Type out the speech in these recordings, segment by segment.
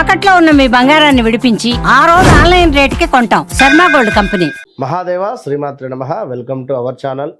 తాకట్లో ఉన్న మీ బంగారాన్ని విడిపించి ఆ రోజు ఆన్లైన్ రేటుకి కొంటాం. Sharma gold company. మహాదేవ శ్రీమాత్రి నమ. Welcome to our channel.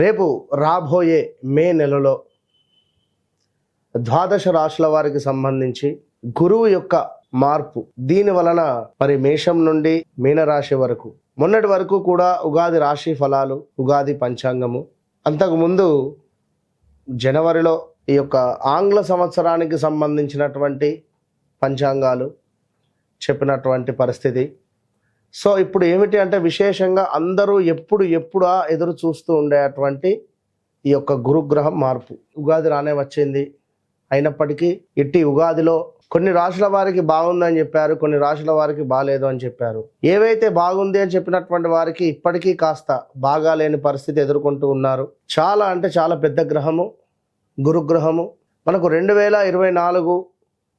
రేపు రాబోయే మే నెలలో ద్వాదశ రాశుల వారికి సంబంధించి గురువు యొక్క మార్పు. దీని వలన మరి మేషం నుండి మీనరాశి వరకు మొన్నటి వరకు కూడా ఉగాది రాశి ఫలాలు ఉగాది పంచాంగము. అంతకుముందు జనవరిలో ఈ యొక్క ఆంగ్ల సంవత్సరానికి సంబంధించినటువంటి పంచాంగాలు చెప్పినటువంటి పరిస్థితి. సో ఇప్పుడు ఏమిటి అంటే విశేషంగా అందరూ ఎప్పుడు ఎప్పుడా ఎదురు చూస్తూ ఉండేటువంటి ఈ యొక్క గురుగ్రహం మార్పు. ఉగాది రానే వచ్చింది. అయినప్పటికీ ఇట్టి ఉగాదిలో కొన్ని రాశుల వారికి బాగుందని చెప్పారు కొన్ని రాశుల వారికి బాగాలేదు అని చెప్పారు. ఏవైతే బాగుంది అని చెప్పినటువంటి వారికి ఇప్పటికీ కాస్త బాగాలేని పరిస్థితి ఎదుర్కొంటూ ఉన్నారు. చాలా అంటే చాలా పెద్ద గ్రహము గురుగ్రహము. మనకు రెండు వేల ఇరవై నాలుగు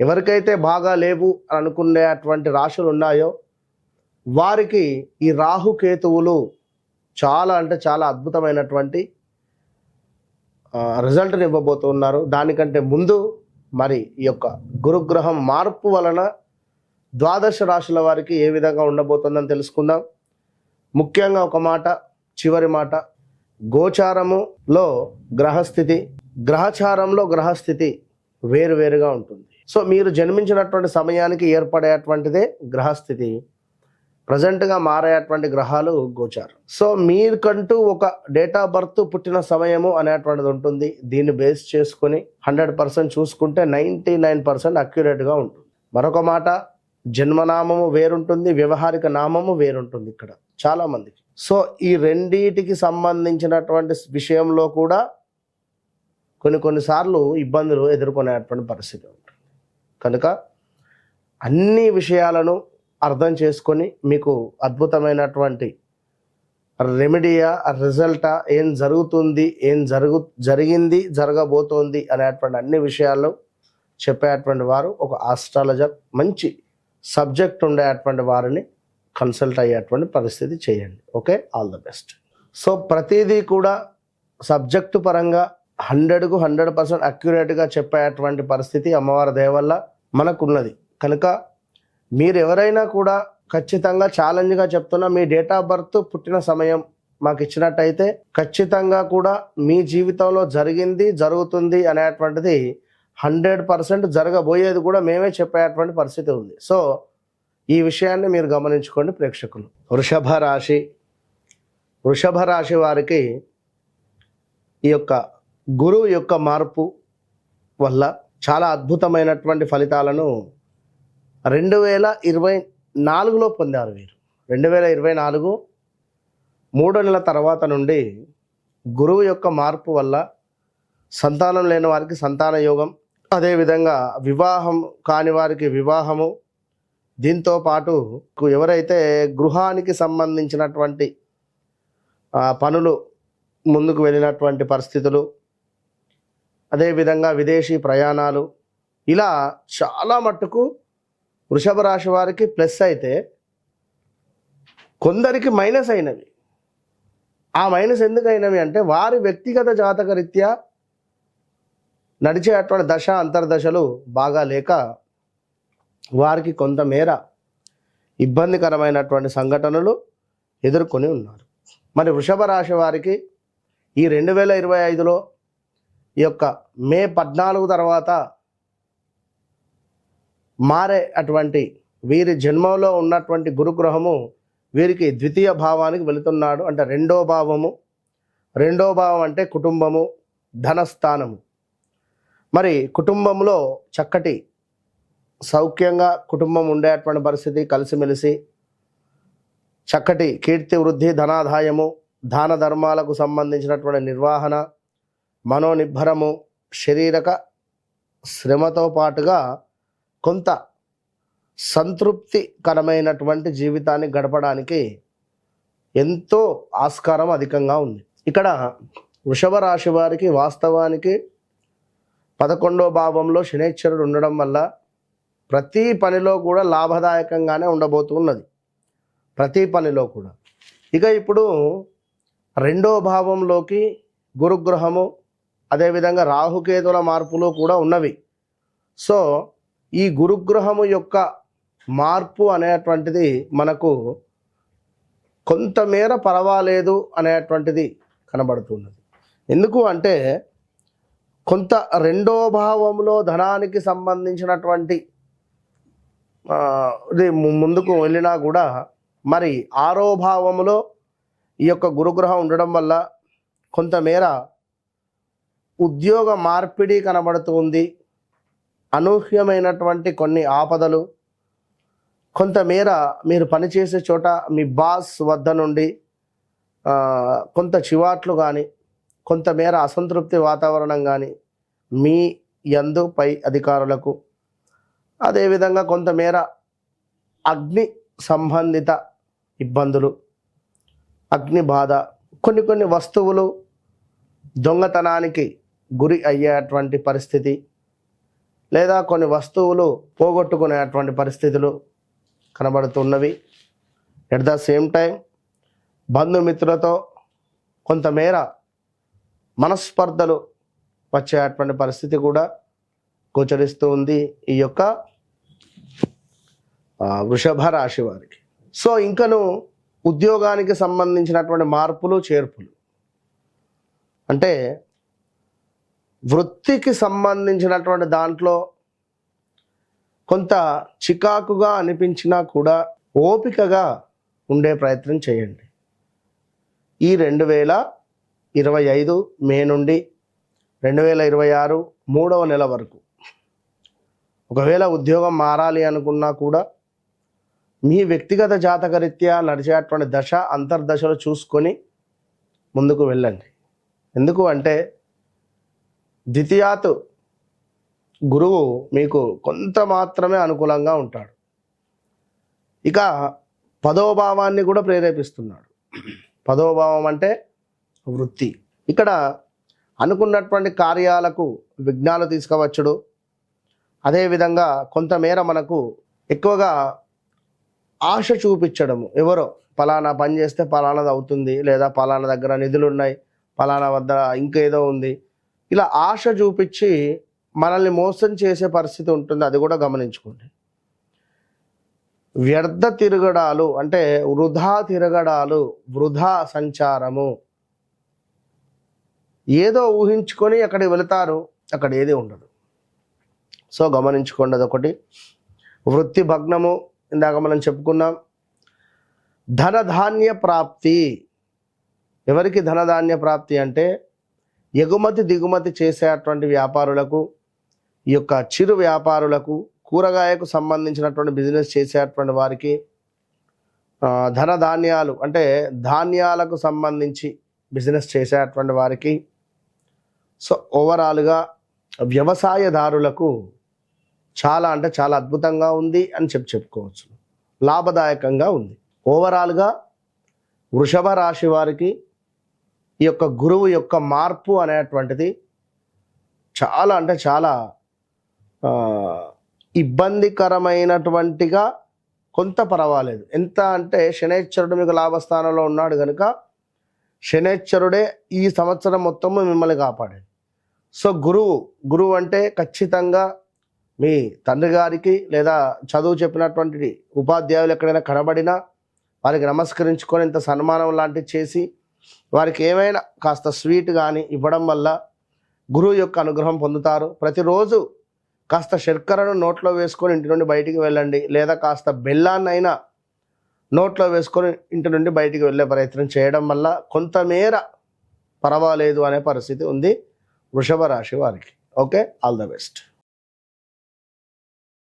ఎవరికైతే బాగా లేవు అనుకునేటువంటి రాశులు ఉన్నాయో వారికి ఈ రాహుకేతువులు చాలా అంటే చాలా అద్భుతమైనటువంటి రిజల్ట్ని ఇవ్వబోతున్నారు. దానికంటే ముందు మరి ఈ యొక్క గురుగ్రహం మార్పు వలన ద్వాదశ రాశుల వారికి ఏ విధంగా ఉండబోతుందని తెలుసుకుందాం. ముఖ్యంగా ఒక మాట చివరి మాట. గోచారములో గ్రహస్థితి గ్రహచారంలో గ్రహస్థితి వేరువేరుగా ఉంటుంది. సో మీరు జన్మించినటువంటి సమయానికి ఏర్పడేటువంటిదే గ్రహస్థితి ప్రజెంట్గా మారేటువంటి గ్రహాలు గోచారు. సో మీకంటూ ఒక డేట్ ఆఫ్ బర్త్ పుట్టిన సమయము అనేటువంటిది ఉంటుంది. దీన్ని బేస్ చేసుకొని హండ్రెడ్ పర్సెంట్ చూసుకుంటే నైంటీ నైన్ పర్సెంట్ అక్యురేట్గా ఉంటుంది. మరొక మాట జన్మనామము వేరుంటుంది వ్యవహారిక నామము వేరుంటుంది ఇక్కడ చాలామందికి. సో ఈ రెండిటికి సంబంధించినటువంటి విషయంలో కూడా కొన్ని కొన్నిసార్లు ఇబ్బందులు ఎదుర్కొనేటువంటి పరిస్థితి ఉంది. కనుక అన్ని విషయాలను అర్థం చేసుకొని మీకు అద్భుతమైనటువంటి రెమెడియా రిజల్టా ఏం జరుగుతుంది ఏం జరుగు జరిగింది జరగబోతోంది అనేటువంటి అన్ని విషయాలు చెప్పేటువంటి వారు ఒక ఆస్ట్రాలజర్ మంచి సబ్జెక్ట్ ఉండేటువంటి వారిని కన్సల్ట్ అయ్యేటువంటి పరిస్థితి చేయండి. Okay all the best so ప్రతిదీ కూడా సబ్జెక్టు పరంగా హండ్రెడ్కు హండ్రెడ్ పర్సెంట్ అక్యురేట్గా చెప్పేటువంటి పరిస్థితి అమ్మవారి దయ వల్ల మనకున్నది. కనుక మీరు ఎవరైనా కూడా ఖచ్చితంగా ఛాలెంజ్గా చెప్తున్నా మీ డేట్ ఆఫ్ బర్త్ పుట్టిన సమయం మాకు ఇచ్చినట్టయితే ఖచ్చితంగా కూడా మీ జీవితంలో జరిగింది జరుగుతుంది అనేటువంటిది హండ్రెడ్ పర్సెంట్ జరగబోయేది కూడా మేమే చెప్పేటువంటి పరిస్థితి ఉంది. సో ఈ విషయాన్ని మీరు గమనించుకోండి ప్రేక్షకులు. వృషభ రాశి వృషభ రాశి వారికి ఈ యొక్క గురువు యొక్క మార్పు వల్ల చాలా అద్భుతమైనటువంటి ఫలితాలను రెండు వేల ఇరవై నాలుగులో పొందారు వీరు. రెండు వేల ఇరవై నాలుగు మూడు నెలల తర్వాత నుండి గురువు యొక్క మార్పు వల్ల సంతానం లేని వారికి సంతాన యోగం అదేవిధంగా వివాహం కాని వారికి వివాహము. దీంతో పాటు ఎవరైతే గృహానికి సంబంధించినటువంటి పనులు ముందుకు వెళ్ళినటువంటి పరిస్థితులు అదేవిధంగా విదేశీ ప్రయాణాలు. ఇలా చాలా మట్టుకు వృషభ రాశి వారికి ప్లస్ అయితే కొందరికి మైనస్ అయినవి. ఆ మైనస్ ఎందుకు అయినవి అంటే వారి వ్యక్తిగత జాతక రీత్యా నడిచేటువంటి దశ అంతర్దశలు బాగా లేక వారికి కొంతమేర ఇబ్బందికరమైనటువంటి సంఘటనలు ఎదుర్కొని ఉన్నారు. మరి వృషభ రాశి వారికి ఈ రెండు వేల ఇరవై ఐదులో ఈ యొక్క మే పద్నాలుగు తర్వాత మారే అటువంటి వీరి జన్మంలో ఉన్నటువంటి గురుగ్రహము వీరికి ద్వితీయ భావానికి వెళుతున్నాడు. అంటే రెండో భావము. రెండో భావం అంటే కుటుంబము ధనస్థానము. మరి కుటుంబంలో చక్కటి సౌఖ్యంగా కుటుంబం ఉండేటువంటి పరిస్థితి కలిసిమెలిసి చక్కటి కీర్తి వృద్ధి ధనాదాయము దాన ధర్మాలకు సంబంధించినటువంటి నిర్వహణ మనోనిబ్బరము శరీరక శ్రమతో పాటుగా కొంత సంతృప్తికరమైనటువంటి జీవితాన్ని గడపడానికి ఎంతో ఆస్కారం అధికంగా ఉంది. ఇక్కడ వృషభ రాశి వారికి వాస్తవానికి పదకొండో భావంలో శనేశ్వరుడు ఉండడం వల్ల ప్రతి పనిలో కూడా లాభదాయకంగానే ఉండబోతున్నది. ప్రతి పనిలో కూడా. ఇక ఇప్పుడు రెండో భావంలోకి గురుగ్రహము అదేవిధంగా రాహుకేతుల మార్పులు కూడా ఉన్నవి. సో ఈ గురుగ్రహము యొక్క మార్పు అనేటువంటిది మనకు కొంతమేర పర్వాలేదు అనేటువంటిది కనబడుతున్నది. ఎందుకు అంటే కొంత రెండో భావంలో ధనానికి సంబంధించినటువంటి ఇది ముందుకు వెళ్ళినా కూడా మరి ఆరో భావములో ఈ యొక్క గురుగ్రహం ఉండడం వల్ల కొంతమేర ఉద్యోగ మార్పిడి కనబడుతుంది. అనూహ్యమైనటువంటి కొన్ని ఆపదలు. కొంతమేర మీరు పనిచేసే చోట మీ బాస్ వద్ద నుండి కొంత చివాట్లు కానీ కొంతమేర అసంతృప్తి వాతావరణం కానీ మీ యందు పై అధికారులకు. అదేవిధంగా కొంతమేర అగ్ని సంబంధిత ఇబ్బందులు అగ్ని బాధ కొన్ని కొన్ని వస్తువులు దొంగతనానికి గురి అయ్యేటువంటి పరిస్థితి లేదా కొన్ని వస్తువులు పోగొట్టుకునేటువంటి పరిస్థితులు కనబడుతున్నవి. ఎట్ ద సేమ్ టైం బంధుమిత్రులతో కొంతమేర మనస్పర్ధలు వచ్చేటువంటి పరిస్థితి కూడా గోచరిస్తూ ఉంది ఈ యొక్క వృషభ రాశి వారికి. సో ఇంకను ఉద్యోగానికి సంబంధించినటువంటి మార్పులు చేర్పులు. అంటే వృత్తికి సంబంధించినటువంటి దాంట్లో కొంత చికాకుగా అనిపించినా కూడా ఓపికగా ఉండే ప్రయత్నం చేయండి. ఈ రెండు వేల ఇరవై ఐదు మే నుండి రెండు వేల ఇరవై ఆరు మూడవ నెల వరకు ఒకవేళ ఉద్యోగం మారాలి అనుకున్నా కూడా మీ వ్యక్తిగత జాతకరీత్యా నడిచేటువంటి దశ అంతర్దశలు చూసుకొని ముందుకు వెళ్ళండి. ఎందుకు అంటే ద్వితీయాత్ గురువు మీకు కొంత మాత్రమే అనుకూలంగా ఉంటాడు. ఇక పదోభావాన్ని కూడా ప్రేరేపిస్తున్నాడు. పదోభావం అంటే వృత్తి. ఇక్కడ అనుకున్నటువంటి కార్యాలకు విఘ్నాలు తీసుకువచ్చుడు. అదేవిధంగా కొంతమేర మనకు ఎక్కువగా ఆశ చూపించడము. ఎవరో పలానా పని చేస్తే పలానాది అవుతుంది లేదా పలానా దగ్గర నిధులు ఉన్నాయి పలానా వద్ద ఇంకేదో ఉంది. ఇలా ఆశ చూపించి మనల్ని మోసం చేసే పరిస్థితి ఉంటుంది అది కూడా గమనించుకోండి. వ్యర్థ తిరగడాలు అంటే వృధా తిరగడాలు వృధా సంచారము. ఏదో ఊహించుకొని అక్కడికి వెళతారు అక్కడ ఏది ఉండదు. సో గమనించుకోండి అదొకటి. వృత్తి భగ్నము ఇందాక మనం చెప్పుకున్నాం. ధనధాన్య ప్రాప్తి. ఎవరికి ధనధాన్య ప్రాప్తి అంటే ఎగుమతి దిగుమతి చేసేటువంటి వ్యాపారులకు ఈ యొక్క చిరు వ్యాపారులకు కూరగాయకు సంబంధించినటువంటి బిజినెస్ చేసేటువంటి వారికి ధన ధనధాన్యాలు అంటే ధాన్యాలకు సంబంధించి బిజినెస్ చేసేటువంటి వారికి సో ఓవరాల్గా వ్యవసాయదారులకు చాలా అంటే చాలా అద్భుతంగా ఉంది అని చెప్పి చెప్పుకోవచ్చు. లాభదాయకంగా ఉంది. ఓవరాల్గా వృషభ రాశి వారికి ఈ యొక్క గురువు యొక్క మార్పు అనేటువంటిది చాలా అంటే చాలా ఇబ్బందికరమైనటువంటిగా కొంత పర్వాలేదు. ఎంత అంటే శనేశ్వరుడు మీకు లాభస్థానంలో ఉన్నాడు కనుక శనేశ్వరుడే ఈ సంవత్సరం మొత్తము మిమ్మల్ని కాపాడాడు. సో గురువు గురువు అంటే ఖచ్చితంగా మీ తండ్రి గారికి లేదా చదువు చెప్పినటువంటి ఉపాధ్యాయులు ఎక్కడైనా కనబడినా వారికి నమస్కరించుకొని ఇంత సన్మానం లాంటివి చేసి వారికి ఏమైనా కాస్త స్వీట్ కానీ ఇవ్వడం వల్ల గురువు యొక్క అనుగ్రహం పొందుతారు. ప్రతిరోజు కాస్త శర్కరను నోట్లో వేసుకొని ఇంటి నుండి బయటికి వెళ్ళండి. లేదా కాస్త బెల్లాన్నైనా నోట్లో వేసుకొని ఇంటి నుండి బయటికి వెళ్ళే ప్రయత్నం చేయడం వల్ల కొంతమేర పర్వాలేదు అనే పరిస్థితి ఉంది వృషభ రాశి వారికి. Okay all the best.